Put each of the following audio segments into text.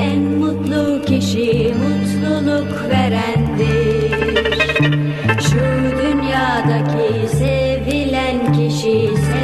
en mutlu kişi mutluluk verendir. Şu dünyadaki sevilen kişi sevilen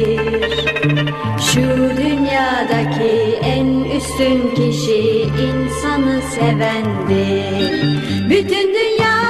Üstün kişi insanı sevendir. Bütün dünya